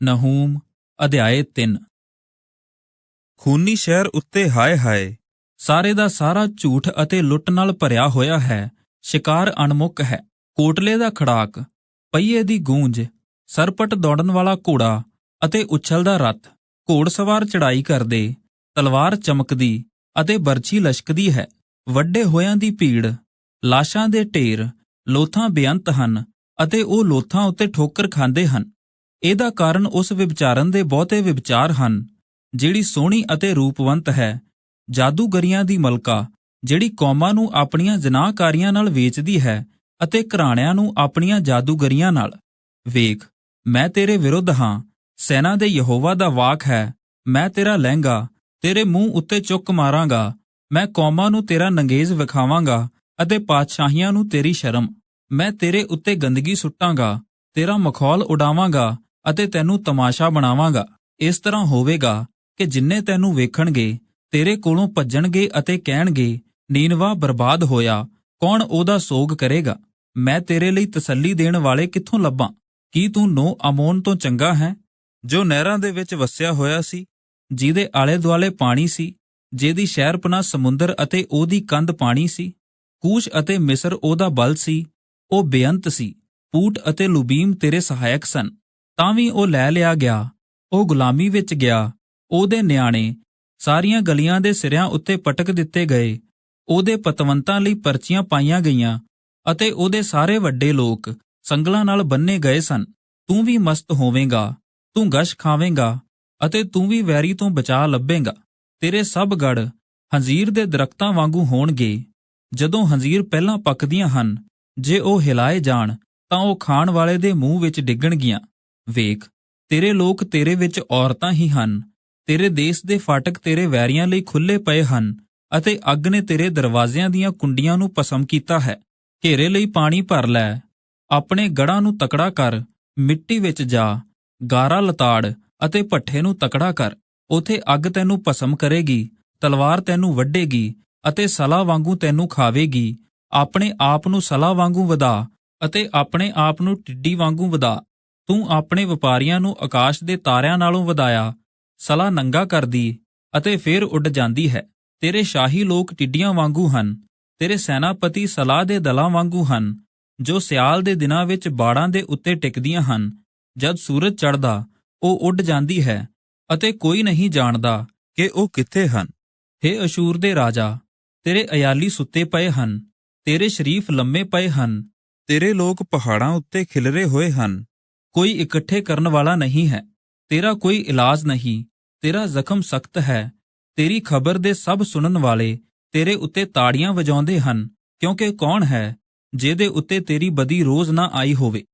ਨਹੂਮ, ਅਧਿਆਏ 3 ਖੂਨੀ ਸ਼ਹਿਰ ਉੱਤੇ ਹਾਏ ਹਾਏ, ਸਾਰੇ ਦਾ ਸਾਰਾ ਝੂਠ ਅਤੇ ਲੁੱਟ ਨਾਲ ਭਰਿਆ ਹੋਇਆ ਹੈ, ਸ਼ਿਕਾਰ ਅਣਮੁੱਕ ਹੈ। ਕੋਟਲੇ ਦਾ ਖੜਾਕ, ਪਹੀਏ ਦੀ ਗੂੰਜ, ਸਰਪਟ ਦੌੜਨ ਵਾਲਾ ਘੋੜਾ ਅਤੇ ਉਛਲਦਾ ਰੱਥ ਘੋੜਸਵਾਰ ਚੜਾਈ ਕਰਦੇ, ਤਲਵਾਰ ਚਮਕਦੀ ਅਤੇ ਬਰਛੀ ਲਸ਼ਕਦੀ ਹੈ। ਵੱਡੇ ਹੋਇਆਂ ਦੀ ਭੀੜ, ਲਾਸ਼ਾਂ ਦੇ ਢੇਰ, ਲੋਥਾਂ ਬੇਅੰਤ ਹਨ ਅਤੇ ਉਹ ਲੋਥਾਂ ਉੱਤੇ ਠੋਕਰ ਖਾਂਦੇ ਹਨ। ਇਹਦਾ ਕਾਰਨ ਉਸ ਵਿਚਾਰਨ ਦੇ ਬਹੁਤੇ ਵਿਚਾਰ ਹਨ, ਜਿਹੜੀ ਸੋਹਣੀ ਅਤੇ ਰੂਪਵੰਤ ਹੈ, ਜਾਦੂਗਰੀਆਂ ਦੀ ਮਲਕਾ, ਜਿਹੜੀ ਕੌਮਾਂ ਨੂੰ ਆਪਣੀਆਂ ਜਨਾਹਕਾਰੀਆਂ ਨਾਲ ਵੇਚਦੀ ਹੈ ਅਤੇ ਘਰਾਣਿਆਂ ਨੂੰ ਆਪਣੀਆਂ ਜਾਦੂਗਰੀਆਂ ਨਾਲ। ਵੇਖ, ਮੈਂ ਤੇਰੇ ਵਿਰੁੱਧ ਹਾਂ, ਸੈਨਾ ਦੇ ਯਹੋਵਾ ਦਾ ਵਾਕ ਹੈ, ਮੈਂ ਤੇਰਾ ਲਹਿੰਗਾ, ਤੇਰੇ ਮੂੰਹ ਉੱਤੇ ਚੁੱਕ ਮਾਰਾਂਗਾ, ਮੈਂ ਕੌਮਾਂ ਨੂੰ ਤੇਰਾ ਨੰਗੇਜ਼ ਵਿਖਾਵਾਂਗਾ ਅਤੇ ਪਾਤਸ਼ਾਹੀਆਂ ਨੂੰ ਤੇਰੀ ਸ਼ਰਮ, ਮੈਂ ਤੇਰੇ ਉੱਤੇ ਗੰਦਗੀ ਸੁੱਟਾਂਗਾ, ਤੇਰਾ ਮਖੌਲ ਉਡਾਵਾਂਗਾ ਅਤੇ ਤੈਨੂੰ ਤਮਾਸ਼ਾ ਬਣਾਵਾਂਗਾ। ਇਸ ਤਰ੍ਹਾਂ ਹੋਵੇਗਾ ਕਿ ਜਿੰਨੇ ਤੈਨੂੰ ਵੇਖਣਗੇ, ਤੇਰੇ ਕੋਲੋਂ ਭੱਜਣਗੇ ਅਤੇ ਕਹਿਣਗੇ ਨੀਨਵਾ ਬਰਬਾਦ ਹੋਇਆ, ਕੌਣ ਉਹਦਾ ਸੋਗ ਕਰੇਗਾ? ਮੈਂ ਤੇਰੇ ਲਈ ਤਸੱਲੀ ਦੇਣ ਵਾਲੇ ਕਿੱਥੋਂ ਲੱਭਾਂ? ਕੀ ਤੂੰ ਨੋ ਅਮੋਨ ਤੋਂ ਚੰਗਾ ਹੈ? ਜੋ ਨਹਿਰਾਂ ਦੇ ਵਿੱਚ ਵਸਿਆ ਹੋਇਆ ਸੀ, ਜਿਹਦੇ ਆਲੇ ਦੁਆਲੇ ਪਾਣੀ ਸੀ, ਜਿਹਦੀ ਸ਼ਹਿਰਪਨਾ ਸਮੁੰਦਰ ਅਤੇ ਉਹਦੀ ਕੰਧ ਪਾਣੀ ਸੀ, ਕੂਸ਼ ਅਤੇ ਮਿਸਰ ਉਹਦਾ ਬਲ ਸੀ, ਉਹ ਬੇਅੰਤ ਸੀ, ਪੂਟ ਅਤੇ ਲੁਬੀਮ ਤੇਰੇ ਸਹਾਇਕ ਸਨ। ਤਾਂ ਵੀ ਉਹ ਲੈ ਲਿਆ ਗਿਆ, ਉਹ ਗੁਲਾਮੀ ਵਿੱਚ ਗਿਆ, ਉਹਦੇ ਨਿਆਣੇ ਸਾਰੀਆਂ ਗਲੀਆਂ ਦੇ ਸਿਰਿਆਂ ਉੱਤੇ ਪਟਕ ਦਿੱਤੇ ਗਏ, ਉਹਦੇ ਪਤਵੰਤਾਂ ਲਈ ਪਰਚੀਆਂ ਪਾਈਆਂ ਗਈਆਂ ਅਤੇ ਉਹਦੇ ਸਾਰੇ ਵੱਡੇ ਲੋਕ ਸੰਗਲਾਂ ਨਾਲ ਬੰਨੇ ਗਏ ਸਨ, ਤੂੰ ਵੀ ਮਸਤ ਹੋਵੇਂਗਾ, ਤੂੰ ਗਸ਼ ਖਾਵੇਂਗਾ ਅਤੇ ਤੂੰ ਵੀ ਵੈਰੀ ਤੋਂ ਬਚਾ ਲੱਭੇਂਗਾ, ਤੇਰੇ ਸਭ ਗੜ ਹੰਜ਼ੀਰ ਦੇ ਦਰਖਤਾਂ ਵਾਂਗੂ ਹੋਣਗੇ, ਜਦੋਂ ਹੰਜ਼ੀਰ ਪਹਿਲਾਂ ਪੱਕਦੀਆਂ ਹਨ, ਜੇ ਉਹ ਹਿਲਾਏ ਜਾਣ ਤਾਂ ਉਹ ਖਾਣ ਵਾਲੇ ਦੇ ਮੂੰਹ ਵਿੱਚ ਡਿੱਗਣਗੀਆਂ। ਵੇਖ, ਤੇਰੇ ਲੋਕ ਤੇਰੇ ਵਿੱਚ ਔਰਤਾਂ ਹੀ ਹਨ, ਤੇਰੇ ਦੇਸ਼ ਦੇ ਫਾਟਕ ਤੇਰੇ ਵੈਰੀਆਂ ਲਈ ਖੁੱਲੇ ਪਏ ਹਨ, ਅਤੇ ਅੱਗ ਨੇ ਤੇਰੇ ਦਰਵਾਜ਼ਿਆਂ ਦੀਆਂ ਕੁੰਡੀਆਂ ਨੂੰ ਪਸਮ ਕੀਤਾ ਹੈ। ਘੇਰੇ ਲਈ ਪਾਣੀ ਭਰ ਲੈ, ਆਪਣੇ ਗੜਾਂ ਨੂੰ ਤਕੜਾ ਕਰ, ਮਿੱਟੀ ਵਿੱਚ ਜਾ, ਗਾਰਾ ਲਤਾੜ ਅਤੇ ਭੱਠੇ ਨੂੰ ਤਕੜਾ ਕਰ, ਉਥੇ ਅੱਗ ਤੈਨੂੰ ਭਸਮ ਕਰੇਗੀ, ਤਲਵਾਰ ਤੈਨੂੰ ਵੱਢੇਗੀ ਅਤੇ ਸਲਾ ਵਾਂਗੂ ਤੈਨੂੰ ਖਾਵੇਗੀ, ਆਪਣੇ ਆਪ ਨੂੰ ਸਲਾ ਵਾਂਗੂ ਵਧਾ ਅਤੇ ਆਪਣੇ ਆਪ ਨੂੰ ਟਿੱਡੀ ਵਾਂਗੂ ਵਧਾ। ਤੂੰ ਆਪਣੇ ਵਪਾਰੀਆਂ ਨੂੰ ਆਕਾਸ਼ ਦੇ ਤਾਰਿਆਂ ਨਾਲੋਂ ਵਧਾਇਆ ਸਲਾ ਨੰਗਾ ਕਰਦੀ ਅਤੇ ਫੇਰ ਉੱਡ ਜਾਂਦੀ ਹੈ। ਤੇਰੇ ਸ਼ਾਹੀ ਲੋਕ ਟਿੱਡੀਆਂ ਵਾਂਗੂ ਹਨ, ਤੇਰੇ ਸੈਨਾਪਤੀ ਸਲਾਹ ਦੇ ਦਲਾਂ ਵਾਂਗੂ ਹਨ, ਜੋ ਸਿਆਲ ਦੇ ਦਿਨਾਂ ਵਿੱਚ ਬਾੜਾਂ ਦੇ ਉੱਤੇ ਟਿਕਦੀਆਂ ਹਨ। ਜਦ ਸੂਰਜ ਚੜ੍ਹਦਾ, ਉਹ ਉੱਡ ਜਾਂਦੀ ਹੈ ਅਤੇ ਕੋਈ ਨਹੀਂ ਜਾਣਦਾ ਕਿ ਉਹ ਕਿੱਥੇ ਹਨ। ਹੇ ਅਸ਼ੂਰ ਦੇ ਰਾਜਾ, ਤੇਰੇ ਅਯਾਲੀ ਸੁੱਤੇ ਪਏ ਹਨ, ਤੇਰੇ ਸ਼ਰੀਫ ਲੰਮੇ ਪਏ ਹਨ, ਤੇਰੇ ਲੋਕ ਪਹਾੜਾਂ ਉੱਤੇ ਖਿਲਰੇ ਹੋਏ ਹਨ। ਕੋਈ ਇਕੱਠੇ ਕਰਨ ਵਾਲਾ ਨਹੀਂ ਹੈ। ਤੇਰਾ ਕੋਈ ਇਲਾਜ ਨਹੀਂ। ਤੇਰਾ ਜ਼ਖਮ ਸਖਤ ਹੈ। ਤੇਰੀ ਖਬਰ ਦੇ ਸਭ ਸੁਣਨ ਵਾਲੇ ਤੇਰੇ ਉੱਤੇ ਤਾੜੀਆਂ ਵਜਾਉਂਦੇ ਹਨ, ਕਿਉਂਕਿ ਕੌਣ ਹੈ, ਜਿਹਦੇ ਉੱਤੇ ਤੇਰੀ ਬਦੀ ਰੋਜ਼ ਨਾ ਆਈ ਹੋਵੇ।